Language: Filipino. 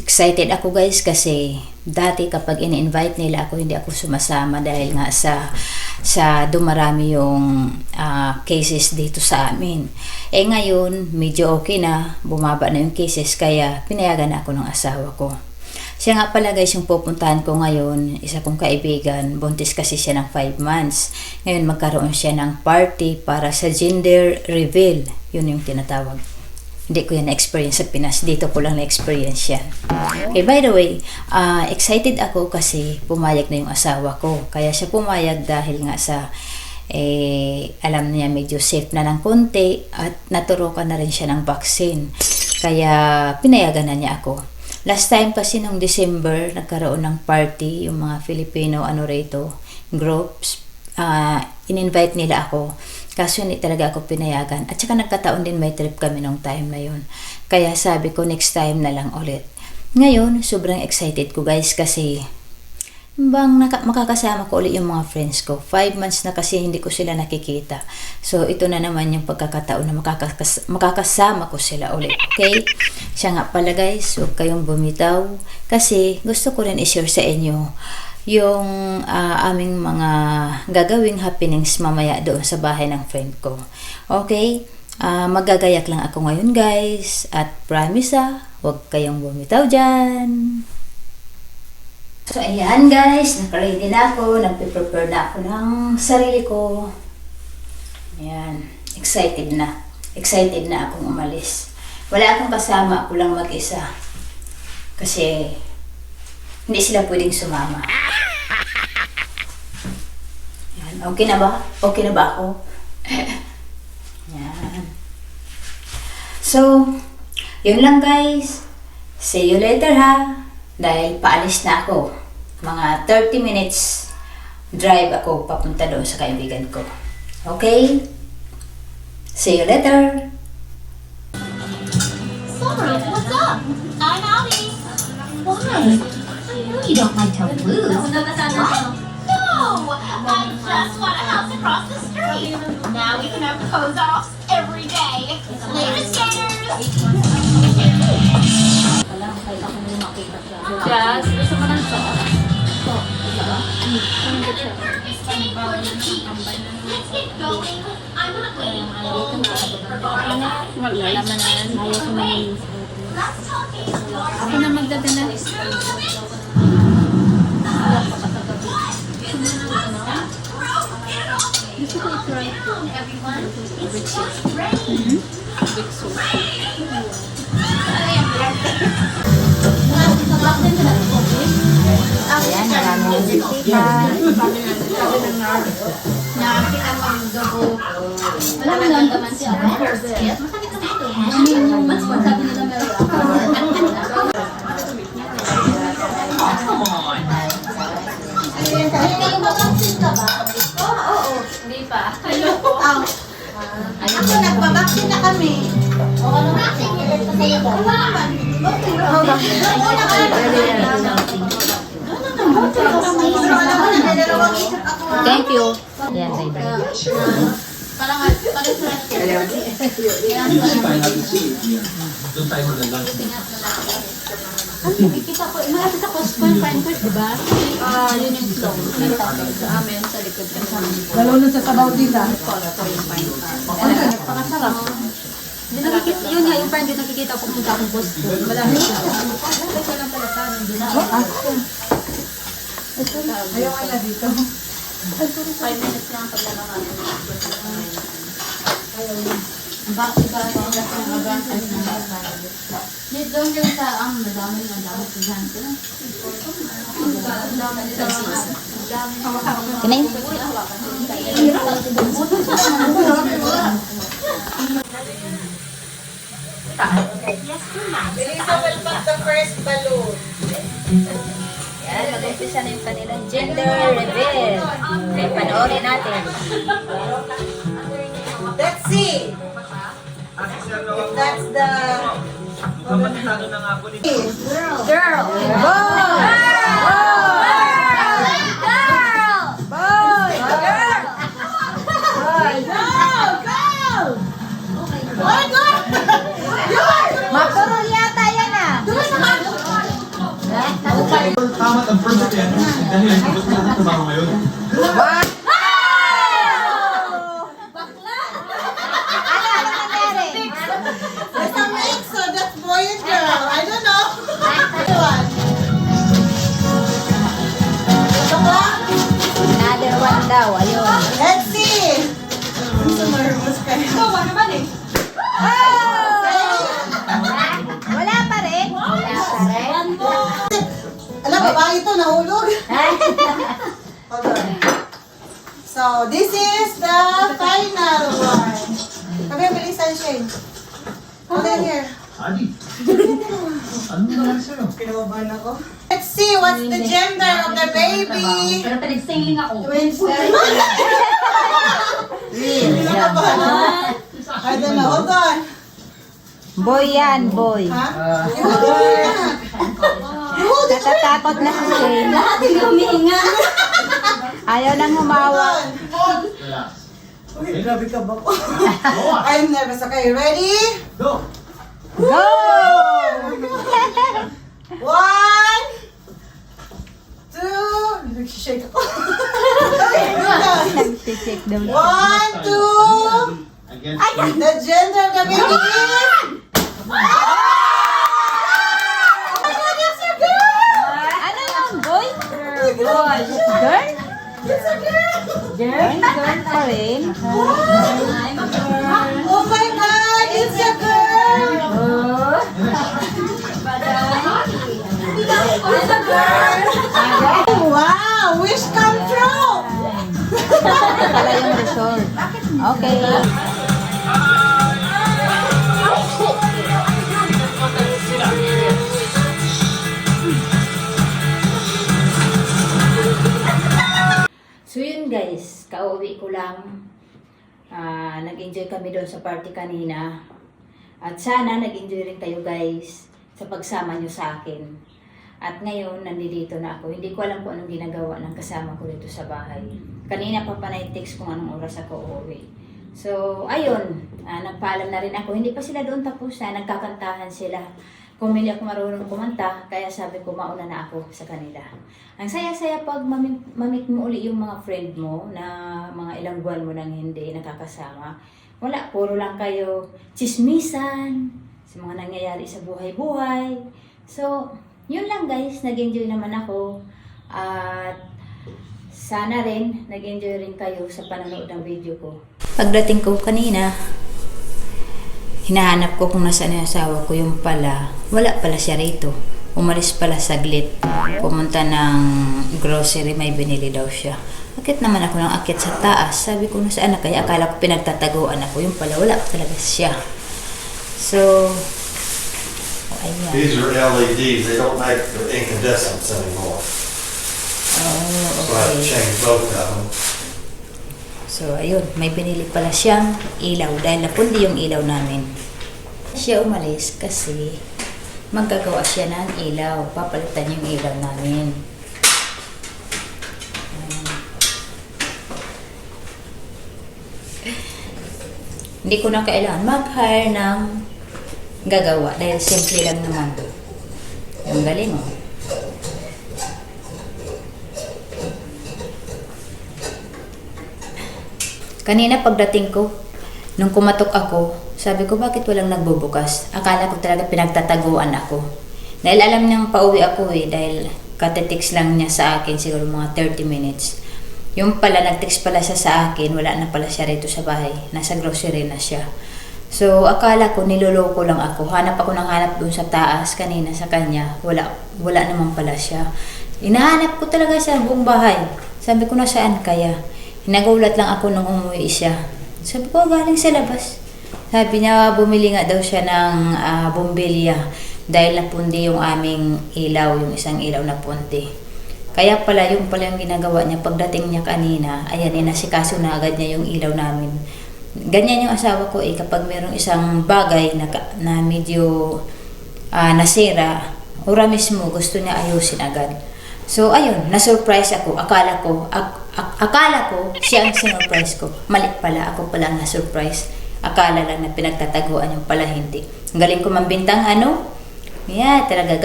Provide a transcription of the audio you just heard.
excited ako guys kasi dati kapag ini-invite nila ako hindi ako sumasama dahil nga sa sa dumarami yung ah, cases dito sa amin. Eh ngayon, medyo okay na, bumaba na yung cases kaya pinayagan na ako ng asawa ko. Siya nga pala guys yung pupuntahan ko ngayon, isa kong kaibigan, buntis kasi siya ng 5 months. Ngayon magkaroon siya ng party para sa gender reveal. Yun yung tinatawag. Hindi ko yan na-experience sa Pinas. Dito ko lang na-experience yan. Okay, by the way, ah, excited ako kasi pumayag na yung asawa ko. Kaya siya pumayag dahil nga sa eh, alam niya medyo safe na ng konti at naturukan na rin siya ng vaccine. Kaya pinayagan na niya ako. Last time kasi nung December, nagkaroon ng party, yung mga Filipino ano rito, groups, ah, in-invite nila ako. Kaso hindi talaga ako pinayagan. At saka nagkataon din may trip kami nung time na yun. Kaya sabi ko next time na lang ulit. Ngayon, sobrang excited ko guys kasi bang naka- makakasama ko ulit yung mga friends ko. Five months na kasi hindi ko sila nakikita. So, ito na naman yung pagkakataon na makakakas- makakasama ko sila ulit. Okay? Siya nga pala guys, huwag kayong bumitaw. Kasi gusto ko rin i-share sa inyo yung ah, aming mga gagawing happenings mamaya doon sa bahay ng friend ko. Okay? Ah, magagayak lang ako ngayon guys. At promise ah, huwag kayong bumitaw dyan. So, ayan guys, nakaready na ako, nagpe-prepare na ako ng sarili ko. Ayan, excited na. Excited na akong umalis. Wala akong kasama, ako lang mag-isa. Kasi, hindi sila pwedeng sumama. Ayan, okay na ba? Okay na ba ako? Ayan. So, yun lang guys. See you later ha. Dahil paalis na ako. Mga 30 minutes drive ako papunta doon sa kaibigan ko. Okay? See you later. You don't like to lose. What? No! I just want a house across the street. Now we can have pose-offs every day. Later, skaters! Jazz, gusto mo ng sauce? Let's get going. I'm not waiting all night for Barbie. Wala man na. Ayaw ko na. Let's talk Ako na magdadala. Gusto ko i-try ko. With cheese. With sauce. Ayan, maraming bisita. Wala mo lang naman siya. Mas sabi nila meron. Ako, nagbabaksin na kami. Pero alam mo, nagdadalawang isip ako. Thank you. Ayan, baby. Parang parang sa Doon tayo magandang. Kita ko, malapit sa Costco yung fine course, di ba? Ah, yun yung flow. Sa amin, sa likod ng sa amin. Lalo sa sabaw nila. Ano ka, napakasarap. Hindi nakikita, yun nga, yung friend, yung nakikita ko pumunta akong Costco. Malapit siya. Ito lang pala sa amin. Doon ako. Ayaw kaya dito. Five minutes lang paglalakad. Bakit ba ito ang lasang advantage ng bata? Dito yung sa ang madami na dami sa dyan. Kinain? Elizabeth, pag the first balloon. Yan, mag-umpisa na yung kanilang gender reveal. Okay, panoorin natin. Let's see. If that's the... Kamatado na nga po ni Girl. Girl. Boy. Go. Go. Boy, go. Maturol yata yan ah. Tama daw, ayun. Let's see. I'm so nervous kayo. Ikaw, ano ba eh? Wala pa rin. Wala pa rin. Alam, babae ito, nahulog. Hold on. So, this is the final one. Kami, bilisan Shane. Hold on here. Adi. Ano nangyari sa'yo? Kinabahan ako. See, what's the gender of the baby? Pero pinag-sailing ako. Ako. I don't know, hold on. Boy yan, boy. Ha? Hold it. Natatakot na si Shane. Lahat yung humihinga. Ayaw nang humawa. Grabe ka ba? I'm nervous. Okay, ready? Go! Go! One, two, nag-shake ako. Nag-check daw. One, two, Against you. the gender of the baby is... Oh my God, it's a girl! Ano yung boy? Boy. Girl? It's a girl! Girl? Girl pa rin. Oh my God, it's a girl! Wow, wish come true! Pala yung resort. Okay. So yun guys, kauwi ko lang. Ah, nag-enjoy kami doon sa party kanina. At sana nag-enjoy rin kayo guys sa pagsama nyo sa akin. At ngayon, nandito na ako. Hindi ko alam kung anong ginagawa ng kasama ko dito sa bahay. Kanina pa pa na-text kung anong oras ako uuwi. So, ayun. Ah, nagpaalam na rin ako. Hindi pa sila doon tapos na. Nagkakantahan sila. Hindi ako marunong kumanta, kaya sabi ko mauna na ako sa kanila. Ang saya-saya pag mamit, mamit mo uli yung mga friend mo na mga ilang buwan mo nang hindi nakakasama. Wala, puro lang kayo chismisan sa mga nangyayari sa buhay-buhay. So, yun lang guys, nag-enjoy naman ako. At sana rin, nag-enjoy rin kayo sa panonood ng video ko. Pagdating ko kanina, hinahanap ko kung nasaan yung asawa ko yung pala. Wala pala siya rito. Umalis pala saglit. Pumunta ng grocery, may binili daw siya. Akit naman ako ng akit sa taas. Sabi ko, nasaan na kaya? Akala ko pinagtataguan ako. Yung pala, wala talaga siya. So, ayan. These are LEDs, they don't make the incandescents anymore. Oh, So I had to okay. change both of them. So, ayun, may binili pala siyang ilaw dahil napundi yung ilaw namin. Siya umalis kasi magagawa siya ng ilaw. Papalitan yung ilaw namin. Hindi ko na kailangan mag-hire ng gagawa dahil simple lang naman. Yung galing oh. Kanina pagdating ko, nung kumatok ako, sabi ko bakit walang nagbubukas? Akala ko talaga pinagtataguan ako. Dahil alam niyang pauwi ako eh, dahil katetix lang niya sa akin siguro mga 30 minutes. Yung pala, nag-text pala siya sa akin, wala na pala siya rito sa bahay. Nasa grocery na siya. So, akala ko niloloko lang ako. Hanap ako ng hanap doon sa taas kanina sa kanya. Wala, wala naman pala siya. Inahanap ko talaga siya buong bahay. Sabi ko na saan kaya? Nagulat lang ako nung umuwi siya. Sabi ko, galing sa labas. Sabi niya, bumili nga daw siya ng ah, bombilya dahil napundi yung aming ilaw, yung isang ilaw na pundi. Kaya pala, yung pala yung ginagawa niya pagdating niya kanina, ayan, inasikaso na agad niya yung ilaw namin. Ganyan yung asawa ko eh, kapag merong isang bagay na, na medyo ah, nasira, ora mismo gusto niya ayusin agad. So, ayun, na-surprise ako. Akala ko, ak- ak- akala ko, siya ang sinurprise ko. Mali pala, ako pala ang na-surprise. Akala lang na pinagtataguan yung pala hindi. Galing ko mambintang ano? Yeah, talaga.